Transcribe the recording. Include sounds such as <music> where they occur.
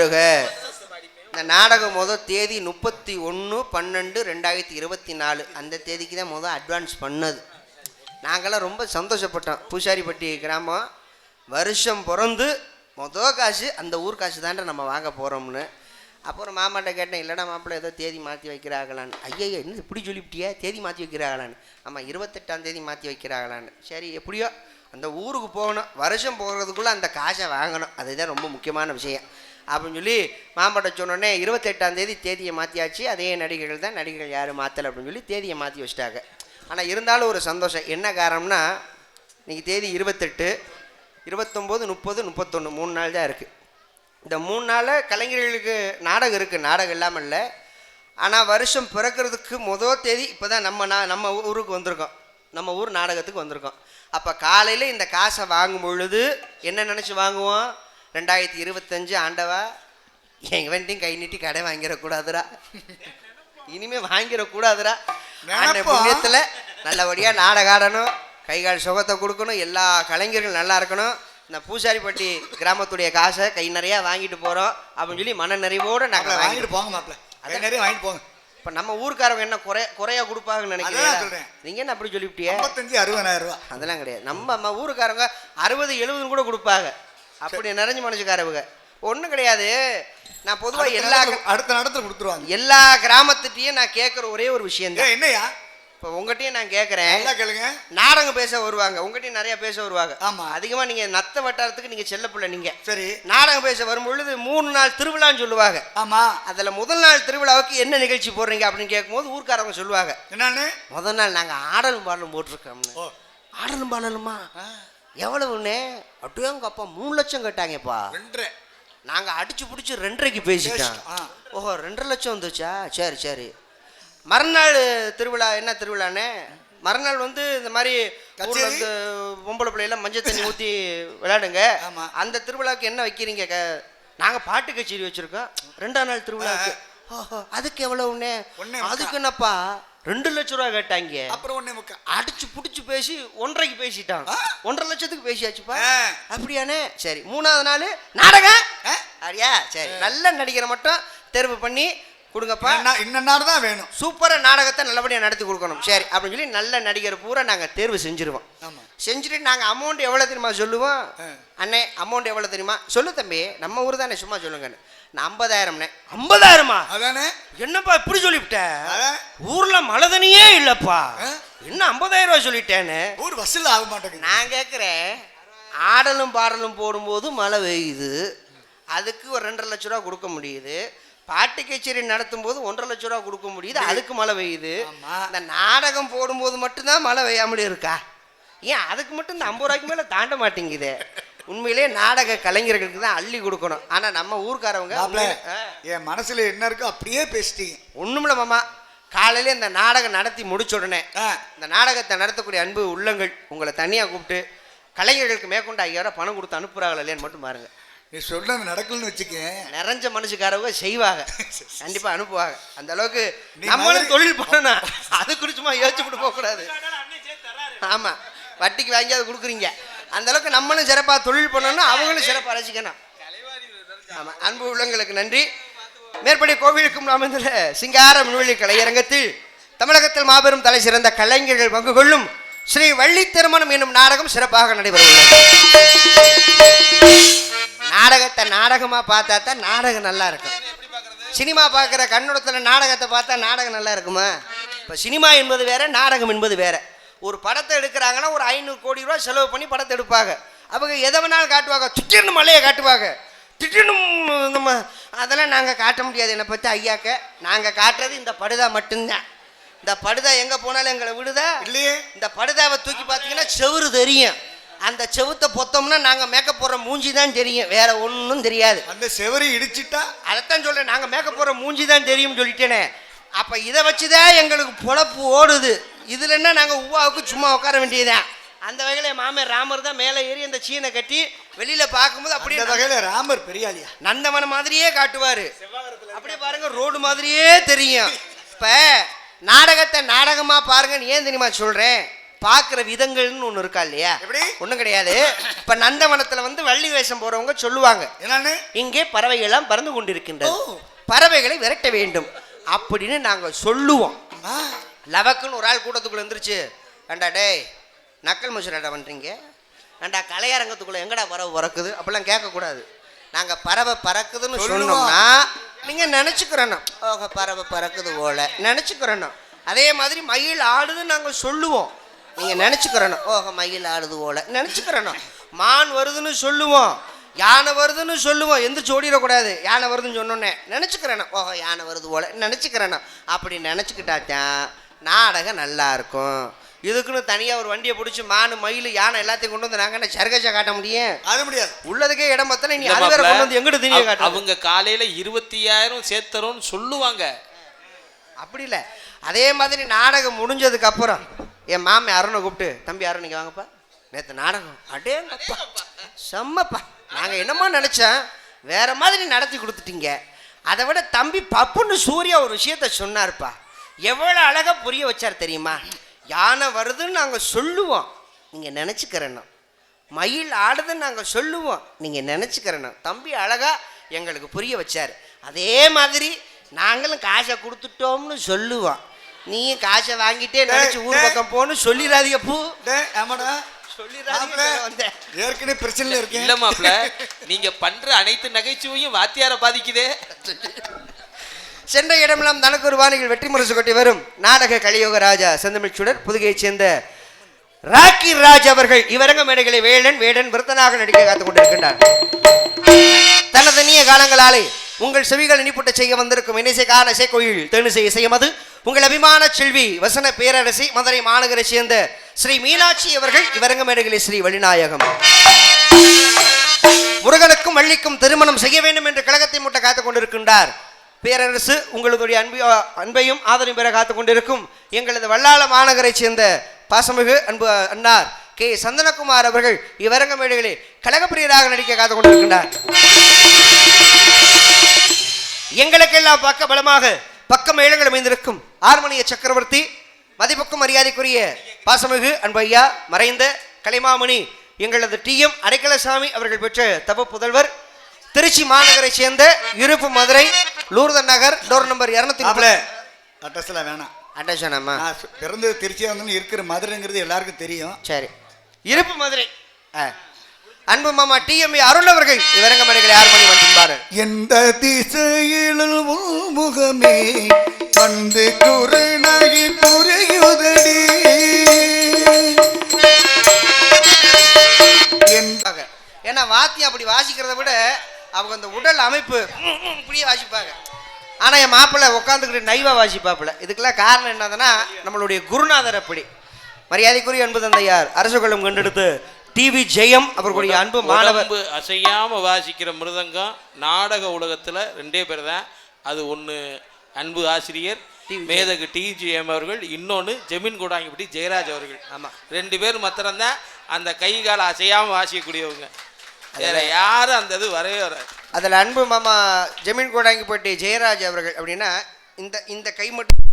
இந்த நாடகம் மொதல் தேதி முப்பத்தி ஒன்று பன்னெண்டு ரெண்டாயிரத்தி இருபத்தி நாலு. அந்த தேதிக்கு தான் மொதல் அட்வான்ஸ் பண்ணது. நாங்களாம் ரொம்ப சந்தோஷப்பட்டோம். பூசாரிப்பட்டி கிராமம். வருஷம் பிறந்து மொதல் காசு அந்த ஊர் காசு தாண்ட நம்ம வாங்க போகிறோம்னு அப்புறம் மாமாட்ட கேட்டேன் இல்லைடா மாப்பிள்ளை ஏதோ தேதி மாற்றி வைக்கிறாங்களான்னு. ஐயா என்ன இப்படி சொல்லிவிட்டியா? தேதி மாற்றி வைக்கிறாங்களான்னு. ஆமாம் இருபத்தெட்டாம் தேதி மாற்றி வைக்கிறாங்களான்னு. சரி எப்படியோ அந்த ஊருக்கு போகணும். வருஷம் போகிறதுக்குள்ளே அந்த காசை வாங்கணும். அதுதான் ரொம்ப முக்கியமான விஷயம். அப்படின்னு சொல்லி மாம்பட்ட சொன்னோடனே இருபத்தெட்டாம் தேதி தேதியை மாற்றியாச்சு அதே நடிகர்கள் தான் நடிகர்கள் யாரும் மாற்றலை அப்படின்னு சொல்லி தேதியை மாற்றி வச்சிட்டாங்க. ஆனால் இருந்தாலும் ஒரு சந்தோஷம். என்ன காரணம்னா இன்னைக்கு தேதி இருபத்தெட்டு இருபத்தொம்போது முப்பது முப்பத்தொன்று மூணு நாள் தான் இருக்குது இந்த மூணு நாளில் கலைஞர்களுக்கு நாடகம் இருக்குது நாடகம் இல்லாமல் இல்லை. ஆனால் வருஷம் பிறக்கிறதுக்கு முதல் தேதி இப்போ தான் நம்ம நான் நம்ம ஊருக்கு வந்திருக்கோம். நம்ம ஊர் நாடகத்துக்கு வந்திருக்கோம். அப்போ காலையில் இந்த காசை வாங்கும் பொழுது என்ன நினச்சி வாங்குவோம்? ரெண்டாயிரத்தி இருபத்தஞ்சு ஆண்டவா எங்கள் வண்டியும் கை நீட்டி கடை வாங்கிடக்கூடாதுடா. இனிமே வாங்கிடக்கூடாதுடா. ஆண்ட. புண்ணியத்தில் நல்லபடியாக நாடகம் ஆடணும் கை கால் சுகத்தை கொடுக்கணும் எல்லா கலைஞர்கள் நல்லா இருக்கணும். இந்த பூசாரிப்பட்டி கிராமத்துடைய காசை கை நிறையா வாங்கிட்டு போகிறோம் அப்படின்னு சொல்லி மன நிறைவோடு நாங்கள் வாங்கிட்டு போங்க மாப்பிள. கை நிறைய வாங்கிட்டு போங்க. இப்போ நம்ம ஊர்க்காரங்க என்ன குறை குறையா கொடுப்பாங்கன்னு சொல்றேன். நீங்கள் என்ன அப்படி சொல்லிவிட்டியே ஐம்பத்தஞ்சு அறுபதாயிரம் ரூபா. அதெல்லாம் கிடையாது. நம்ம நம்ம ஊருக்காரங்க அறுபது எழுபதுன்னு கூட கொடுப்பாங்க. அப்படி நிறைஞ்ச மனுஷக்காரவங்க. ஒன்றும் கிடையாது. நான் பொதுவாக எல்லா அடுத்த நடத்துல கொடுத்துருவாங்க. எல்லா கிராமத்துட்டையும் நான் கேட்குற ஒரே ஒரு விஷயம் ஏன் என்னையா? இப்போ உங்கள்கிட்டயும் நான் கேட்குறேன் கேளுங்க? நாடகம் பேச வருவாங்க. உங்கள்கிட்டயும் நிறைய பேச வருவாங்க. ஆமா. அதிகமாக நீங்கள் நத்த வட்டாரத்துக்கு நீங்கள் செல்ல பிள்ளை நீங்கள் சரி. நாடகம் பேச வரும் பொழுது மூணு நாள் திருவிழான்னு சொல்லுவாங்க. ஆமா. அதில் முதல் நாள் திருவிழாவுக்கு என்ன நிகழ்ச்சி போடுறீங்க அப்படின்னு கேட்கும்போது ஊர்க்காரங்க சொல்லுவாங்க. என்னன்னு? முதல் நாள் நாங்கள் ஆடலும் பாடலும் போட்டிருக்கோம்னு. ஓ. ஆடலும் பாடலுமா? எவ்வளவுண்ணே அப்படியே உங்கள் அப்பா மூணு லட்சம் கேட்டாங்கப்பா. ரெண்டரை. நாங்கள் அடிச்சு பிடிச்சி ரெண்டரைக்கு பேசிட்டோம். ஓஹோ ரெண்டரை லட்சம் வந்துச்சா சரி சரி. மறுநாள் திருவிழா என்ன திருவிழாண்ணே மறுநாள் வந்து இந்த மாதிரி ஊர்ல கச்சேரி? வந்து பொம்பளை பிள்ளைலாம் மஞ்சள் தண்ணி ஊற்றி விளையாடுங்க. அந்த திருவிழாவுக்கு என்ன வைக்கிறீங்க? க நாங்கள் பாட்டு கச்சேரி வச்சுருக்கோம். ரெண்டாம் நாள் திருவிழாவுக்கு. ஓஹோ அதுக்கு முக்கா. அதுக்கு என்னப்பா? ரெண்டு லட்ச ரூபா கேட்டாங்க அப்புறம் ஒண்ணே அடிச்சு புடிச்சு பேசி ஒன்றரைக்கு பேசிட்டான் ஆ? ஒன்றரை லட்சத்துக்கு பேசியாச்சுப்பா. அப்படியானே சரி மூணாவது நாள் நாடகம்? அப்படியா சரி நல்ல நடிகரை மட்டும் தேர்வு பண்ணி கொடுங்கப்பா. இன்ன- இன்ன நாள் தான் வேணும். சூப்பராக நாடகத்தை நல்லபடியாக நடத்தி கொடுக்கணும். சரி அப்படின்னு சொல்லி நல்ல நடிகர் பூரா நாங்கள் தேர்வு செஞ்சுருவோம். செஞ்சுட்டு நாங்கள் அமௌண்ட் எவ்வளோ தெரியுமா சொல்லுவோம். அண்ணே அமௌண்ட் எவ்வளோ தெரியுமா? சொல்லு தம்பி நம்ம ஊர் தானே சும்மா சொல்லுங்கன்னு. நான் ஐம்பதாயிரம்ண்ணே ஐம்பதாயிரமா? அதானே. என்னப்பா இப்படி சொல்லிவிட்ட. ஊர்ல மழை தண்ணியே இல்லப்பா? என்ன ஐம்பதாயிரம் ரூபாய் சொல்லிட்டேன்னு? ஊர் வசூல் ஆக மாட்டேங்குது. நான் கேட்குறேன் ஆடலும் பாடலும் போடும்போது மழை பெய்யுது. அதுக்கு ஒரு ரெண்டரை லட்ச ரூபா கொடுக்க முடியுது. பாட்டு கச்சேரி நடத்தும் போது ஒன்றரை லட்ச ரூபா கொடுக்க முடியுது அதுக்கு மழை பெய்யுது. இந்த நாடகம் போடும்போது மட்டும்தான் மழை பெய்யாமலே இருக்கா? ஏன் அதுக்கு மட்டும் இந்த ஐம்பது ரூபாய்க்கு மேலே தாண்ட மாட்டேங்குது? உண்மையிலே நாடக கலைஞர்களுக்கு தான் அள்ளி கொடுக்கணும். ஆனால் நம்ம ஊர்க்காரவங்க. என் மனசுல என்ன இருக்கோ அப்படியே பேசிட்டீங்க. ஒண்ணுமில்ல மாமா. காலையில இந்த நாடகம் நடத்தி முடிச்ச உடனே. இந்த நாடகத்தை நடத்தக்கூடிய அன்பு உள்ளங்கள் உங்களை தனியா கூப்பிட்டு கலைஞர்களுக்கு மேற்கொண்டு ஐயாயிரம் பணம் கொடுத்து அனுப்புறாங்களா இல்லையான்னு மட்டும் பாருங்க. நீ சொல்றது நடக்கலன்னு வச்சுக்க நிறைஞ்ச மனுஷக்காரவங்க செய்வாங்க. <laughs> கண்டிப்பா அனுப்புவாங்க. அந்த அளவுக்கு நம்மளும் தொழில் பண்ணணும் அது குறிச்சுமா யோசிச்சு விட்டு போக கூடாது ஆமா வட்டிக்கு வாங்கி அதை கொடுக்குறீங்க. அந்த அளவுக்கு நம்மளும் சிறப்பா தொழில் பண்ணணும் அவங்களும் சிறப்பா ரசிக்கணும். ஆமா அன்பு உள்ளங்களுக்கு நன்றி. மேற்படி கோவிலுக்கும் அமைந்துள்ள சிங்கார முன்வெளி கலையரங்கத்தில் தமிழகத்தில் மாபெரும் தலை சிறந்த கலைஞர்கள் பங்கு கொள்ளும் ஸ்ரீ வள்ளி திருமணம் என்னும் நாடகம் சிறப்பாக நடைபெறுகிறது நாடகத்தை நாடகமா பார்த்தா தான் நாடகம் நல்லா இருக்கும். சினிமா பார்க்குற கண்ணோட்டத்தில் நாடகத்தை பார்த்தா நாடகம் நல்லா இருக்குமா? இப்போ சினிமா என்பது வேற நாடகம் என்பது வேற. ஒரு படத்தை எடுக்கிறாங்கன்னா ஒரு ஐநூறு கோடி ரூபா செலவு பண்ணி படத்தை எடுப்பாங்க. அவங்க எதை வேணாலும் காட்டுவாங்க. திடீர்னு மலையை காட்டுவாங்க. திடீர்னு நம்ம அதெல்லாம் நாங்கள் காட்ட முடியாது. என்னை பற்றி ஐயாக்க நாங்கள் காட்டுறது இந்த படுதா மட்டும்தான். இந்த படுதா எங்கே போனாலும் எங்களை விடுதா? இல்லையே. இந்த படுதாவை தூக்கி பார்த்தீங்கன்னா செவுரு தெரியும். அந்த செவுத்தை பொத்தோம்னா நாங்கள் மேக்கப் போடுற மூஞ்சி தான் தெரியும். வேற ஒன்றும் தெரியாது. அந்த செவரி இடிச்சிட்டா? அதைத்தான் சொல்றேன். நாங்கள் மேக்கப் போடுற மூஞ்சி தான் தெரியும்னு சொல்லிட்டேனே. அப்போ இதை வச்சு தான் எங்களுக்கு பொழப்பு ஓடுது. இதில் என்ன நாங்கள் உவாவுக்கு சும்மா உட்கார வேண்டியதுதான் அந்த வகையில் என் மாமன் ராமர் தான் மேலே ஏறி அந்த சீனை கட்டி வெளியில் பார்க்கும்போது அந்த அப்படியே வகையில ராமர் பெரியாளியா நந்தவன மாதிரியே காட்டுவாரு. அப்படியே பாருங்க ரோடு மாதிரியே தெரியும். இப்ப நாடகத்தை நாடகமா பாருங்கன்னு ஏன் தெரியுமா சொல்றேன்? பார்க்குற விதங்கள்னு ஒன்று இருக்கா இல்லையா? எப்படி? ஒன்றும் கிடையாது. இப்போ நந்தவனத்தில் வந்து வள்ளி வேஷம் போகிறவங்க சொல்லுவாங்க என்னன்னு? இங்கே பறவைகள்லாம் பறந்து கொண்டிருக்கின்றது. பறவைகளை விரட்ட வேண்டும். அப்படின்னு நாங்கள் சொல்லுவோம். லவக்குன்னு ஒரு ஆள் கூட்டத்துக்குள்ள இருந்துருச்சு ஏண்டா டேய் நக்கல் மசுராடா பண்ணுறீங்க ஏண்டா கலையரங்கத்துக்குள்ள எங்கடா பறவை பறக்குது? அப்படிலாம் கேட்கக்கூடாது. நாங்கள் பறவை பறக்குதுன்னு. சொன்னோம்னா நீங்கள் நினச்சிக்கிறணும். ஓஹோ பறவை பறக்குது போல. நினச்சிக்கிறணும். அதே மாதிரி மயில் ஆடுதுன்னு நாங்கள் சொல்லுவோம். நீங்கள் நினச்சிக்கிறணும். ஓஹோ மயில் ஆடுது போல. நினச்சிக்கிறணும். மான் வருதுன்னு சொல்லுவோம். யானை வருதுன்னு சொல்லுவோம். எந்திரிச்சு ஓடிடக்கூடாது. யானை வருதுன்னு சொன்னோன்னே. நினச்சிக்கிறேன் ஓஹோ யானை வருது போல. நினச்சிக்கிறேன் அப்படி நினச்சிக்கிட்டாத்தான் நாடகம் நல்லா இருக்கும். இதுக்குன்னு தனியாக ஒரு வண்டியை பிடிச்சி மானு மயில் யானை எல்லாத்தையும் கொண்டு வந்து நாங்கள் என்ன சர்க்கஸை காட்ட முடியும்? அது முடியாது. உள்ளதுக்கே இடம் பத்தல நீ அது வேற கொண்டு வந்து எங்கிட்டு திணிய காட்டு அவங்க காலையில இருபத்தியாயிரம் சேர்த்தரோன்னு சொல்லுவாங்க. அப்படி இல்லை. அதே மாதிரி நாடகம் முடிஞ்சதுக்கு அப்புறம் என் மாமன் அருணை கூப்பிட்டு தம்பி அருண் நீங்கள் வாங்கப்பா. நேற்று நாடகம். அடேங்கப்பா செம்மப்பா. நாங்கள் என்னமோ நினச்சோம் வேற மாதிரி நடத்தி கொடுத்துட்டீங்க. அதை விட தம்பி பப்புன்னு சூர்யா ஒரு விஷயத்த சொன்னார்ப்பா. எவ்வளோ அழகாக புரிய வச்சார் தெரியுமா? யானை வருதுன்னு நாங்கள் சொல்லுவோம். நீங்கள் நினச்சிக்கிறணும் மயில் ஆடுதுன்னு நாங்கள் சொல்லுவோம். நீங்கள் நினச்சிக்கிறணும் தம்பி அழகா எங்களுக்கு புரிய வச்சார். அதே மாதிரி நாங்களும் காசை கொடுத்துட்டோம்னு சொல்லுவோம். நீயும் காசை வாங்கிட்டே நினச்சி ஊர். பக்கம் போன்னு சொல்லிடாதீங்க பூ. ஆமாடா. ஏற்கனவே பிரச்சனையில இருக்கேன் இல்ல மாப்ள நீங்க பண்ற அனைத்து நகைச்சுவையும் வாத்தியார பாதிக்குதே. சென்ற இடமெல்லாம் தனக்கு ஒரு வாணிகள் வெற்றி முரசு கொட்டி வரும். நாடக கலியோக ராஜா செந்தமிழ் சுடர் புதுகையைச் சேர்ந்த ராக்கி ராஜ் அவர்கள் இவரங்க மேடைகளை வேடன் வேடன் விருத்தனாக நடிக்க காத்துக் கொண்டிருக்கின்றார். தனது நீய காலங்களாலே உங்கள் செவிகள் இனிப்புட்ட செய்ய வந்திருக்கும் இணைசை கால இசை கோயில் தேனிசை இசையம் அது. உங்கள் அபிமான செல்வி வசன பேரரசி மதுரை மாநகரை சேர்ந்த ஸ்ரீ மீனாட்சி அவர்கள் இவரங்க மேடைகளில் ஸ்ரீ வழிநாயகம் முருகனுக்கும் வள்ளிக்கும் திருமணம் செய்ய வேண்டும் என்று கழகத்தை முட்டை காத்துக் கொண்டிருக்கின்றார். பேரரசு உங்களுடைய அன்பு அன்பையும் ஆதரவும் பெற காத்துக் கொண்டிருக்கும் எங்களது வல்லாள மாநகரை சேர்ந்த பாசமிகு அன்பு அன்னார் கே. சந்தனகுமார் அவர்கள் இவரங்க மேடைகளே கழகப்பிரியராக நடிக்க காத்துக் கொண்டிருக்கின்றார். எங்களுக்கெல்லாம் பக்க பலமாக பக்க மேளங்கள் அமைந்திருக்கும். ஆர்மணிய சக்கரவர்த்தி மதிப்புக்கும் மரியாதைக்குரிய பாசமிகு அன்பு ஐயா மறைந்த கலைமாமணி எங்களது டிஎம் அடைக்கலசாமி அவர்கள் பெற்ற தப புதல்வர் திருச்சி மாநகரை சேர்ந்த இருப்பு மதுரை லூர்தன் நகர் டோர் நம்பர் இரநூத்தி மாப்ள அட்ரஸ்ல வேணாம் சு- பிறந்தது திருச்சியா வந்து இருக்கிற மதுரைங்கிறது எல்லாருக்கும் தெரியும். சரி. இருப்பு மதுரை. ஆ. அன்பு மாமா டிஎம்ஏ அருள் அவர்கள். இவரங்க மேடைகளை ஆறு மணி மட்டும்பாரு எந்த திசையிலும் முகமே வந்து குறுநகி புரியுதடி. ஏன்னா வாத்தியம் அப்படி வாசிக்கிறத விட அவங்க அந்த உடல் அமைப்பு இப்படியே வாசிப்பாங்க. ஆனால் என் மாப்பிள்ளை உட்காந்துக்கிட்டு நைவா வாசிப்பாப்புல. இதுக்கெல்லாம் காரணம் என்னதுன்னா நம்மளுடைய குருநாதர் அப்படி. மரியாதைக்குரிய அன்பு தந்தையார் அரசு கொள்ளும் கண்டெடுத்து டிவி ஜெயம் அவர்களுடைய அன்பு மாணவர். அசையாம வாசிக்கிற மிருதங்கம் நாடக உலகத்துல ரெண்டே பேர் தான் அது ஒண்ணு அன்பு ஆசிரியர் மேதகு டிஜிஎம் அவர்கள் இன்னொன்னு ஜெமீன் கூடாங்கிப்பட்டி ஜெயராஜ் அவர்கள். ஆமா. ரெண்டு பேர் மாத்திரம்தான் அந்த கை கால அசையாம வாசிக்கக்கூடியவங்க. வேற யாரும் அந்த இது வரவே வராது. அதில் அன்பு மாமா ஜமீன் கோடாங்கி போட்டி ஜெயராஜ் அவர்கள் அப்படின்னா இந்த இந்த கை மட்டும்